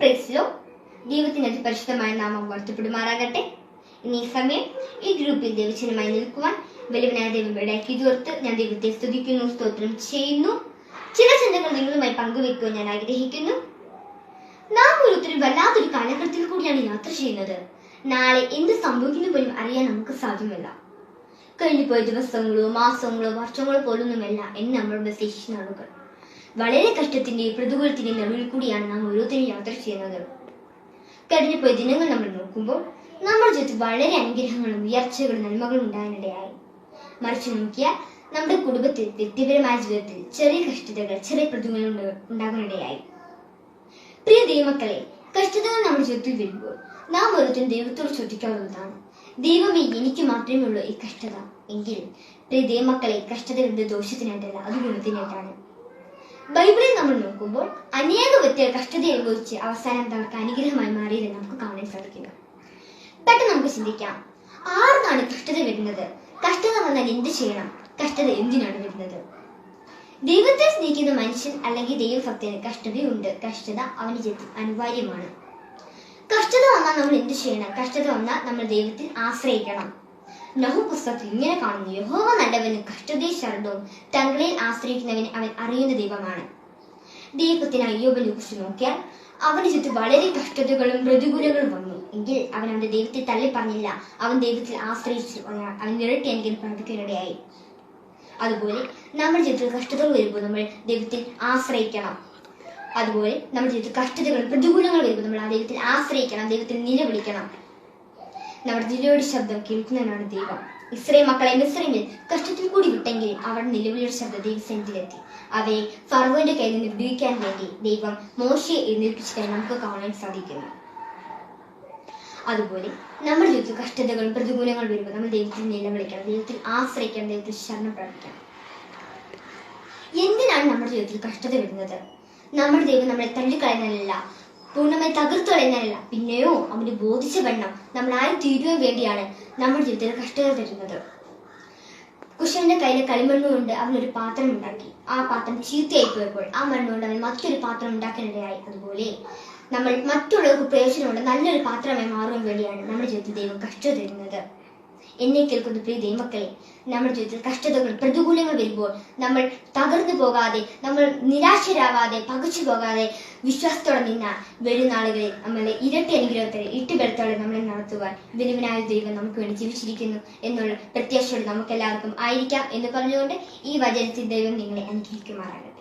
പ്രൈസിലോ ദൈവത്തിന്റെ അതിപരിശുദ്ധമായ നാമം വാഴ്ത്തപ്പെടുമാറാകട്ടെ. ഇനി സമയം ഈ ഗ്രൂപ്പിൽ ദൈവചനമായി നിൽക്കുവാൻ വലിയവനായ ദൈവം ഇടയാക്കി തീർത്ത് ഞാൻ ദൈവത്തെ സ്തുതിക്കുന്നു സ്തോത്രം ചെയ്യുന്നു. ചില ചിന്തകൾ നിങ്ങളുമായി പങ്കുവെക്കുവാൻ ഞാൻ ആഗ്രഹിക്കുന്നു. നാം ഓരോരുത്തരും വല്ലാത്തൊരു കാലഘട്ടത്തിൽ കൂടിയാണ് യാത്ര ചെയ്യുന്നത്. നാളെ എന്ത് സംഭവിക്കുന്നു പോലും അറിയാൻ നമുക്ക് സാധ്യമല്ല. കഴിഞ്ഞുപോയ ദിവസങ്ങളോ മാസങ്ങളോ വർഷങ്ങളോ പോലൊന്നുമല്ല എന്ന് നമ്മൾ ശേഷി നാളുകൾ വളരെ കഷ്ടത്തിന്റെയും പ്രതികൂലത്തിന്റെയും നടുവിൽ കൂടിയാണ് നാം ഓരോരുത്തരും യാത്ര ചെയ്യുന്നത്. കഴിഞ്ഞ പോയ ദിനങ്ങൾ നമ്മൾ നോക്കുമ്പോൾ നമ്മുടെ ചുറ്റും വളരെ അനുഗ്രഹങ്ങളും ഉയർച്ചകളും നന്മകളും ഉണ്ടാകാനിടയായി മറിച്ച് നോക്കിയാൽ നമ്മുടെ കുടുംബത്തിൽ വ്യക്തിപരമായ ജീവിതത്തിൽ ചെറിയ കഷ്ടതകൾ ചെറിയ പ്രതികൂലങ്ങൾ ഉണ്ടാകാനിടയായി പ്രിയ ദൈവമക്കളെ കഷ്ടതകൾ നമ്മുടെ ചുറ്റും വരുമ്പോൾ നാം ഓരോരുത്തരും ദൈവത്തോട് ചോദിക്കാവുന്നതാണ്. ദൈവമേ എനിക്ക് മാത്രമേ ഉള്ളൂ ഈ കഷ്ടത. എങ്കിൽ പ്രിയ ദൈവമക്കളെ കഷ്ടത എന്ത് ദോഷത്തിനായിട്ടല്ല അത് ഗുണത്തിനായിട്ടാണ് ബൈബിളിൽ നമ്മൾ നോക്കുമ്പോൾ അനേക വ്യക്തികൾ കഷ്ടത അനുഭവിച്ച് അവസാനം തങ്ങൾക്ക് അനുഗ്രഹമായി മാറിയത് നമുക്ക് കാണാൻ സാധിക്കുന്നു. പെട്ടെന്ന് നമുക്ക് ചിന്തിക്കാം. ആർക്കാണ് കഷ്ടത വരുന്നത്? കഷ്ടത വന്നാൽ എന്ത് ചെയ്യണം? കഷ്ടത എന്തിനാണ് വരുന്നത്? ദൈവത്തെ സ്നേഹിക്കുന്ന മനുഷ്യൻ അല്ലെങ്കിൽ ദൈവഭക്തന് കഷ്ടതയുണ്ട്. കഷ്ടത അവന് അനിവാര്യമാണ്. കഷ്ടത വന്നാൽ നമ്മൾ എന്ത് ചെയ്യണം? കഷ്ടത വന്നാൽ നമ്മൾ ദൈവത്തിൽ ആശ്രയിക്കണം. നഹു പുസ്തകത്തിൽ ഇങ്ങനെ കാണുന്നു യഹോവ നല്ലവനും കഷ്ടതയും ശരണവും തങ്ങളിൽ ആശ്രയിക്കുന്നവന് അവൻ അറിയുന്ന ദൈവമാണ്. ദൈവത്തിന് അയ്യോബനെ കുറിച്ച് നോക്കിയാൽ അവന് ചുറ്റും വളരെ കഷ്ടതകളും പ്രതികൂലങ്ങളും വന്നു. എങ്കിൽ അവൻ അവന്റെ ദൈവത്തെ തള്ളി പറഞ്ഞില്ല അവൻ ദൈവത്തിൽ ആശ്രയിച്ചു. അവൻ- നിരട്ടി എനിക്ക് പ്രാപിക്കാനിടയായി അതുപോലെ നമ്മുടെ ജീവിതത്തിൽ കഷ്ടതകൾ വരുമ്പോൾ നമ്മൾ ദൈവത്തിൽ ആശ്രയിക്കണം. അതുപോലെ നമ്മുടെ ജീവിതത്തിൽ കഷ്ടതകൾ പ്രതികൂലങ്ങൾ വരുമ്പോൾ നമ്മൾ ആ ദൈവത്തിൽ ആശ്രയിക്കണം. ദൈവത്തിൽ നിലവിളിക്കണം. നമ്മുടെ ജില്ലയുടെ ശബ്ദം കേൾക്കുന്നവനാണ് ദൈവം. ഇസ്രേ മക്കളെ മിസ്രൈമിൽ കഷ്ടത്തിൽ കൂടി വിട്ടെങ്കിലും അവർ നിലവിളിയുടെ ശബ്ദ ദൈവസെന്റിലെത്തി അവയെ ഫർവോന്റെ കയ്യിൽ നിന്ന് വിടുവിക്കാൻ വേണ്ടി ദൈവം മോശയെ എഴുന്നേൽപ്പിച്ചതായി നമുക്ക് കാണാൻ സാധിക്കുന്നു. അതുപോലെ നമ്മുടെ ജീവിതത്തിൽ കഷ്ടതകൾ പ്രതികൂലങ്ങൾ വരുമ്പോൾ നമ്മൾ ദൈവത്തിൽ നിലവിളിക്കണം ദൈവത്തിൽ ആശ്രയിക്കണം ദൈവത്തിൽ ശരണം പ്രാപിക്കണം. എന്തിനാണ് നമ്മുടെ ജീവിതത്തിൽ കഷ്ടത വരുന്നത്? നമ്മുടെ ദൈവം നമ്മളെ തള്ളിക്കളയുന്നതല്ല. പൂർണമായി തകർത്തു കളയുന്നതല്ല പിന്നെയോ അവന് ബോധിച്ച വണ്ണം ആരും തീരുവാൻ വേണ്ടിയാണ് നമ്മുടെ ജീവിതത്തിൽ കഷ്ടത തരുന്നത്. കുശവന്റെ കയ്യിലെ കളിമണ്ണ് കൊണ്ട് അവൻ ഒരു പാത്രം ഉണ്ടാക്കി. ആ പാത്രം ചീത്തയായി പോയപ്പോൾ ആ മണ്ണുകൊണ്ട് അവൻ മറ്റൊരു പാത്രം ഉണ്ടാക്കാനിടയായി. അതുപോലെ നമ്മൾ മറ്റുള്ളവർക്ക് പ്രയോജനമുള്ള നല്ലൊരു പാത്രമായി മാറുവാൻ വേണ്ടിയാണ് നമ്മുടെ ജീവിതത്തിൽ ദൈവം കഷ്ടത തരുന്നത്. എന്നെ കേൾക്കുന്ന പ്രീതി മക്കളെ നമ്മുടെ ജീവിതത്തിൽ കഷ്ടതകൾ പ്രതികൂലങ്ങൾ വരുമ്പോൾ നമ്മൾ തകർന്നു പോകാതെ നമ്മൾ നിരാശരാവാതെ പകച്ചു പോകാതെ വിശ്വാസത്തോടെ നിന്ന വരും നാളുകളിൽ നമ്മളെ ഇരട്ടി അനുഗ്രഹത്തിൽ ഇട്ടുബലത്തോടെ നമ്മളെ നടത്തുവാൻ വിനുവിനായ ദൈവം നമുക്ക് വേണ്ടി ജീവിച്ചിരിക്കുന്നു എന്നുള്ള പ്രത്യാശയോടെ നമുക്ക് എല്ലാവർക്കും ആയിരിക്കാം എന്ന് പറഞ്ഞുകൊണ്ട് ഈ വചനത്തിൽ ദൈവം നിങ്ങളെ അനുഗ്രഹിക്കുമാറാകട്ടെ.